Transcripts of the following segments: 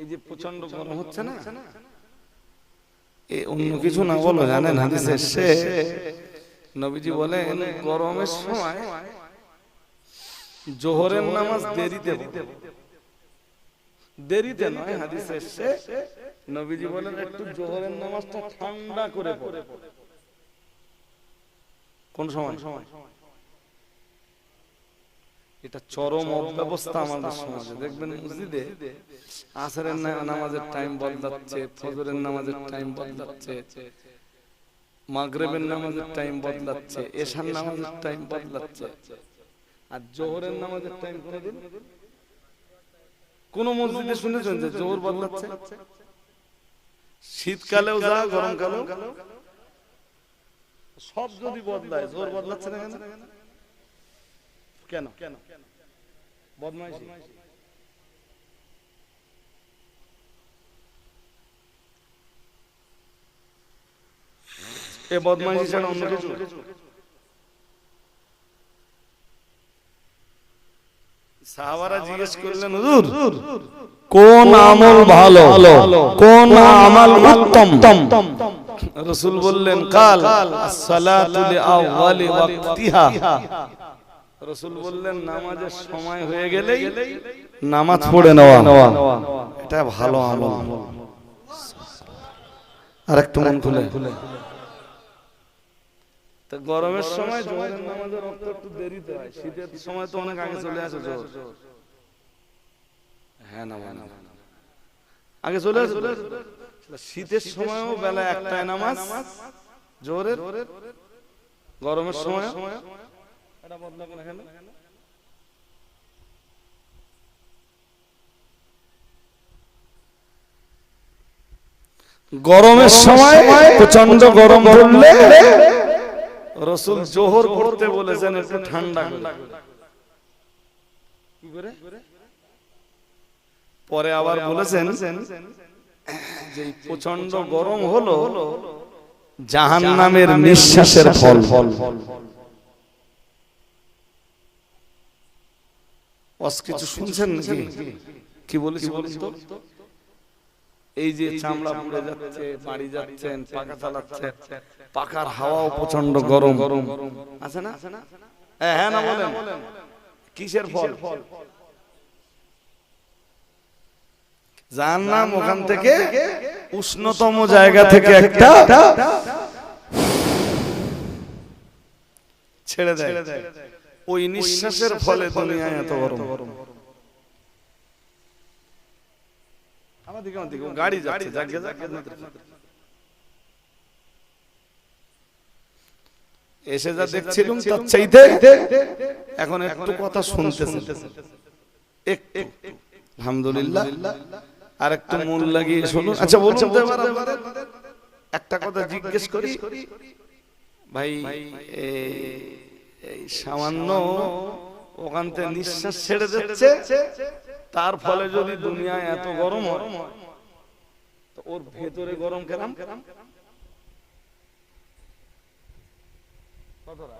এই যে প্রচণ্ড গরম হচ্ছে না? এ অন্য কিছু না বলো জানেন হাদিসে সে নবীজি বলেন গরমের সময় জোহরের নামাজ দেরিতে দেরিতে নয় হাদিসে এসছে। নবীজি বলেন একটু জোহরের নামাজটা ঠান্ডা করে পড়ে। কোন সময়? এটা চরম অব্যবস্থা আমাদের সমাজে। দেখবেন মসজিদে আসরের নামাজের টাইম বদলাচ্ছে, ফজরের নামাজের টাইম বদলাচ্ছে, মাগরেবের নামাজের টাইম বদলাচ্ছে, এশার নামাজের টাইম বদলাচ্ছে। আর জোহরের নামাজের টাইম কোনদিন? কোন মসজিদে শুনেছেন যে জোহর বদলাচ্ছে? শীতকালেও যা, গরমকালেও? সব যদি বদলায় জোর বদলাচ্ছে না কেন? কেন? বদমাইশি। এ বদমাইশি ছাড়া অন্য কিছু। সাহাবারা জিজ্ঞেস করলেন হুজুর কোন আমল ভালো? কোন আমল উত্তম? রসুল বললেন কাল আসসালাতু লিআওয়ালি ওয়াক্তিহা। রসুল বললেন নামাজের সময় হয়ে গেলেই নামাজ পড়ে নেওয়া। এটা ভালো আমল। আর একটু মন খুলে। তো গরমের সময় জোহরের নামাজের রক্ত একটু দেরিতে হয়। শীতের সময় তো অনেক আগে চলে আসে জোহর। হ্যাঁ না মানে আগে চলে আসে শীতের সময়ও বেলা একটায় নামাজ। জোহরের গরমের সময়। এটা বদলাবো না কেন? গরমের সময় প্রচণ্ড গরম পড়লে রসুল জোহর করতে বলেছেন একটু ঠান্ডা করে। করে? পরে আবার বলেছেন যে প্রচণ্ড গরম হলো জাহান নামের নিঃশ্বাসের ফল ফল ফল অস কিছু শুনছেন নাকি? কি বলেছি বলুন তো? এই যে চামড়া পুড়ে যাচ্ছে বাড়ি যাচ্ছেন পাকা চালাচ্ছেন পাকার হাওয়াও প্রচণ্ড গরম। গরম। আছে না? হ্যাঁ হ্যাঁ না বলেন। কিসের ফল? যার নাম ওখান থেকে উষ্ণতম জায়গা থেকে একটা ছেড়ে দেয়। ওই নিঃশ্বাসের ফলে দুনিয়ায় এত গরম। গাড়ি যাচ্ছে এসে যা দেখছিলাম তার চাইতে এখন একটু কথা একটু আলহামদুলিল্লাহ। আর একটু মন লাগিয়ে শুনুন। আচ্ছা বলুন এবার আপনাদের একটা কথা জিজ্ঞেস করি। ভাই এই সামান্য ওখান থেকে নিঃশ্বাস ছেড়ে যাচ্ছে তার ফলে যদি দুনিয়ায় এত গরম হয় ওর ভেতরে গরম কেরাম?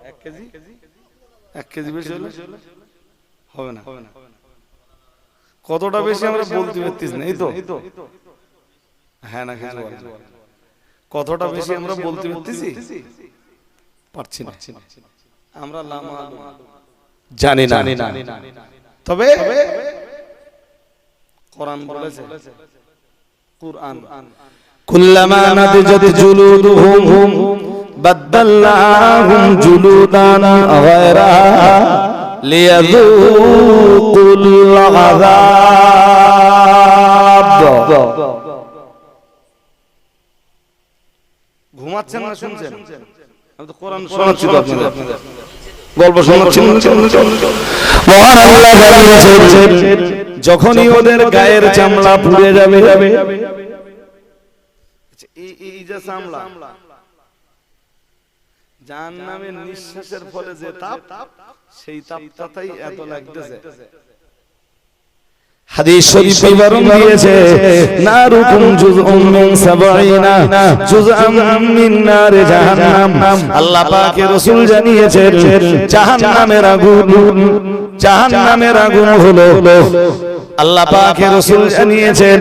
এক কেজি? এক কেজি? বেশি হলে? হবে না। হবে না। কতটা বেশি আমরা বলতে পারতিস না এই তো? হ্যাঁ না কিছু কতটা বেশি আমরা বলতে পারতেছি? পারছি না। আমরা লামা জানি না। তবে কোরআন বলেছে কোরআন। কুল্লামা নাদিজাত জুলুদুহুম বাদদালনাহুম জুলুদান গায়রাহা লিয়াযুকুল আযাব ঘুমাচ্ছেন না শুনছেন? গল্প যখনই ওদের গায়ের চামড়া পুড়ে যাবে। আচ্ছা, এই এই যে চামড়া। যার নামে নিঃশ্বাসের ফলে যে তাপ সেই তাপটাই এত লাগতেছে। হাদিস শরীফ বিবরণ দিয়েছে নারুকুম জুজউম মিন সাবঈনা জুজআম মিন নার জাহান্নাম। আল্লাহ পাকের রাসূল জানিয়েছেন জাহান্নামের আগুন জাহান্নামের আগুন হলো। আল্লাহ পাকে রসুল জানিয়েছেন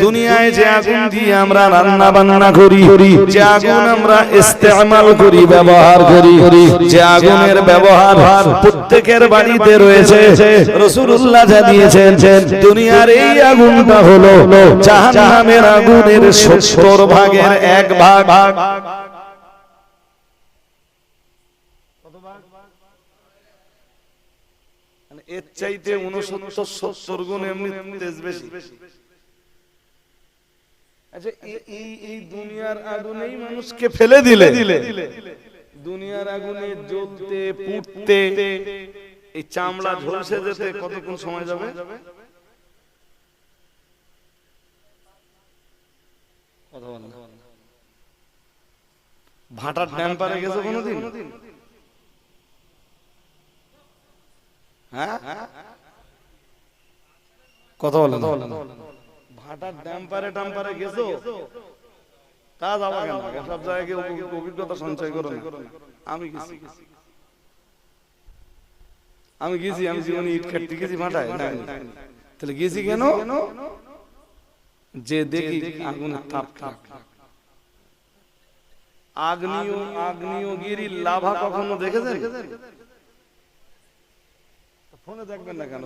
দুনিয়ায় যে আগুন দিয়ে আমরা রান্না বান্না করি যে আগুন আমরা ইস্তেমাল করি ব্যবহার করি যে আগুনের ব্যবহার প্রত্যেকের বাড়িতে রয়েছে রসুল্লাহ জানিয়েছেন দুনিয়ার এই আগুনটা হলো জাহান্নামের আগুনের সত্তর ভাগের এক ভাগ মানে এর চাইতে উনসত্তর সত্তর গুণ এমনি তেজ বেশি। আচ্ছা এই- এই এই দুনিয়ার আগুনেই মানুষকে ফেলে দিলে। দুনিয়ার আগুনে জ্বলতে পুড়তে এই চামড়া ঝলসে যেতে কতক্ষণ সময় যাবে। ভাটার ড্যাম পারে গেছে কোনোদিন? হ্যাঁ? কথা ভাটার ড্যাম পারে ট্যাম পারে গেছো? তা যাবা কেন? সব জায়গায় অভিজ্ঞতা সঞ্চয় করো আমি গেছি। আমি গেছি আমি জীবনে ইট কাটতে গেছি ভাটায়। তাহলে গেছি কেন? যে দেখি আগুনের তাপ তাপ আগ্নেয় আগ্নেয়গিরি লাভা কখনো দেখেছেন? ফোনে দেখবেন না কেন?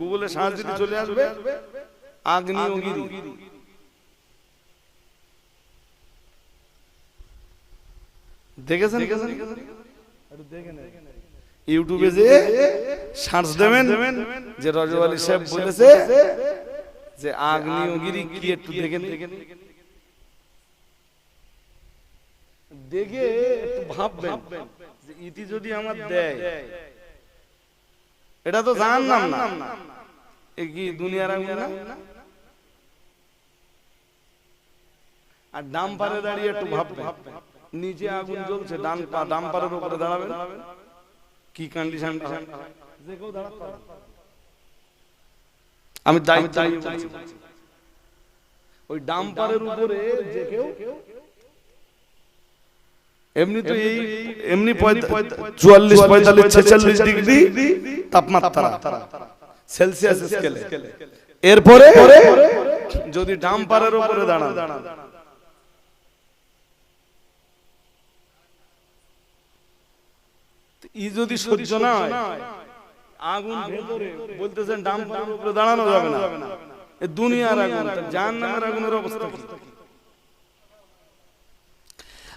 গুগলে সার্চ দিতে চলে আসবে আগ্নেয়গিরি। দেখেছেন? ইউটিউবে যে সার্চ দেবেন যে রজব আলী সাহেব বলেছে যে আগ্নেয়গিরি কি একটু দেখেন দেখে একটু ভাববেন যে ইতি যদি আমার দেয় এটা তো জানলাম না। এ কি দুনিয়ার আগুন না? আর ডাম্পারে দাঁড়িয়ে একটু ভাববেন। নিচে আগুন জ্বলছে ডান পা ডাম্পারের উপরে দাঁড়াবেন। কি কন্ডিশন আমি দায়িত্ব নিয়ে বলছি। ওই ডাম্পারের উপরে যে কেউ এমনি তো এই এমনি চুয়াল্লিশ পঁয়তাল্লিশ ছেচল্লিশ ডিগ্রি তাপমাত্রা। সেলসিয়াস স্কেলে এরপরে যদি ডাম্পারের উপরে দাঁড়ান। ই যদি সহ্য না হয় আগুন ভেতরে বলতেছেন ডাম্পারের উপরে দাঁড়ানো যাবে না। এ দুনিয়ার আগুন জান নামের আগুনের অবস্থা কি?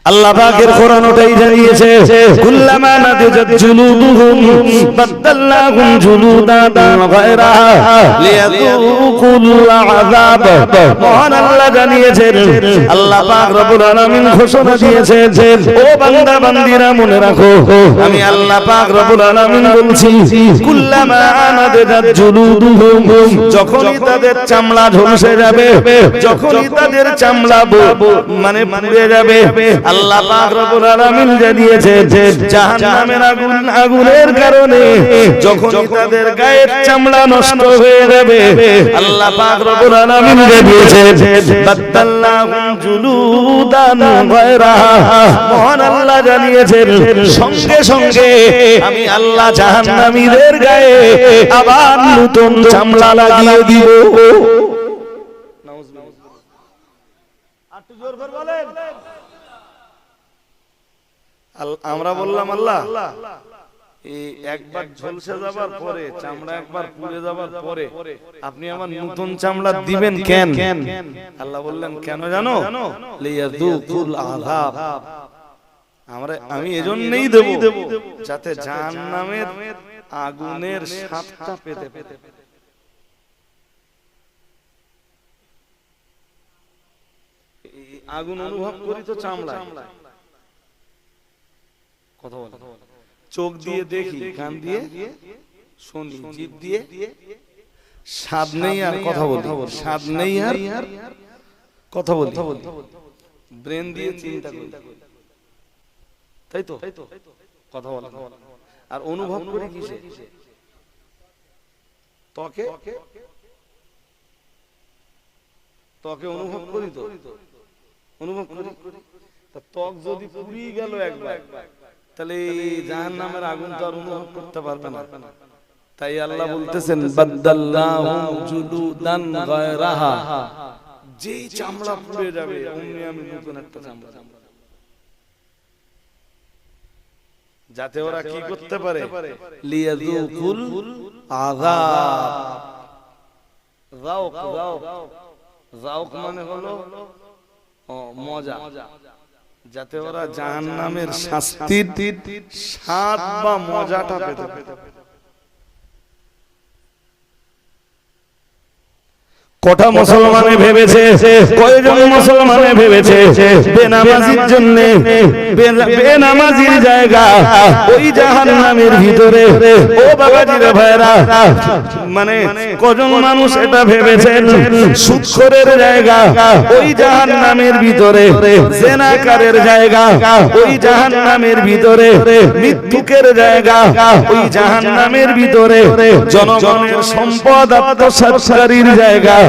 আল্লাহ পাকের কোরআন ওটাই জানিয়েছে কুল্লামা নাদিজাত জুলুদুহুম বাদদালনাহুম জুলুদান গায়রাহা লিয়াযুকুল আযাব। মহান আল্লাহ জানিয়েছেন আল্লাহ পাক রব্বুল আলামিন ঘোষণা দিয়েছেন ও বান্দা বান্দিরা মনে রাখো আমি আল্লাহ পাক রব্বুল আলামিন বলছি কুল্লামা নাদিজাত জুলুদুহুম যখনই তাদের চামড়া ঝলসে যাবে যখনই তাদের চামড়া মানে পুড়ে যাবে আল্লাহ পাক রব্বুল আলামিন জানিয়েছেন জাহান্নামের আগুন আগুনের কারণে যখন তাদের গায়ের চামড়া নষ্ট হয়ে যাবে আল্লাহ পাক রব্বুল আলামিন জানিয়েছেন বাদদাল্লাহুম জুলুদান গায়রাহা মহান আল্লাহ জানিয়েছেন সঙ্গে সঙ্গে আমি আল্লাহ জাহান্নামীদের গায়ে আবার নতুন চামড়া লাগিয়ে দিব আল- আমরা বললাম আল্লাহ। এই একবার ঝলসে যাবার পরে চামড়া একবার পুড়ে যাবার পরে আপনি আমার নতুন চামড়া দিবেন কেন? আল্লাহ বললেন কেন জানো? আযাব। আমরা আমি এজন্যই দেব যাতে জাহান্নামের আগুনের স্বাদটা পেতে পেতে আগুন অনুভব করি তো চামড়া কথা বলে। চোখ দিয়ে দেখি কান দিয়ে শুনি জিভ দিয়ে স্বাদ নেই আর কথা বলি। স্বাদ নেই আর কথা বলি। ব্রেন দিয়ে চিন্তা করি। তাই তো? কথা বলা। আর অনুভব করি কিসে? ত্বকে? ত্বকে? অনুভব করি তো? অনুভব করি। তা ত্বক যদি পুড়িয়ে গেল একবার তাহলে জাহান নামের আগুন তো আর অনুভব করতে পারবে না। তাই আল্লাহ বলতেছেন বাদ্দাল্লাহুম জুলুদান গায়রাহা। যেই চামড়া পুড়ে যাবে অমনি আমি নতুন একটা চামড়া যাতে ওরা কি করতে পারে? লিয়াযুকুল আযাব। যাওক যাওক। যাওক মানে হলো মজা। যাতে ওরা জাহান্নামের শাস্তির স্বাদ বা মজাটা পেতে পারে। কটা মুসলমানে ভেবেছে? কয়জন মুসলমানে ভেবেছে? বেনামাজির জন্য বেনামাজির জায়গা। ওই জাহান্নামের ভিতরে। ও বাবাজির ভাইরা মানে কজন মানুষ এটা ভেবেছেন? সুৎখরের জায়গা। ওই জাহান্নামের ভিতরে। জেনাকারের জায়গা। ওই জাহান্নামের ভিতরে। মৃত্যুকের জায়গা। ওই জাহান্নামের ভিতরে। জনগণের সম্পদ আত্মসাৎকারীর জায়গা।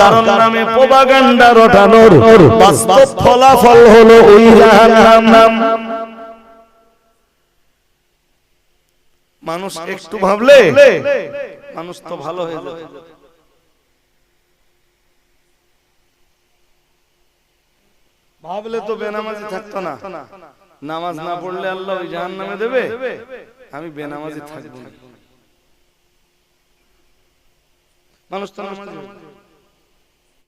কারণ নামে প্রপাগান্ডা রটানোর বাস্তব ফলাফল হলো ওই জাহান্নাম মানুষ একটু ভাবলে মানুষ তো ভালো হয়ে যাবে। ভাবলে তো বেনামাজি থাকতো না। নামাজ না পড়লে আল্লাহ ওই জাহান নামে দেবে। আমি বেনামাজি থাকব না। মানুষ তো নামাজি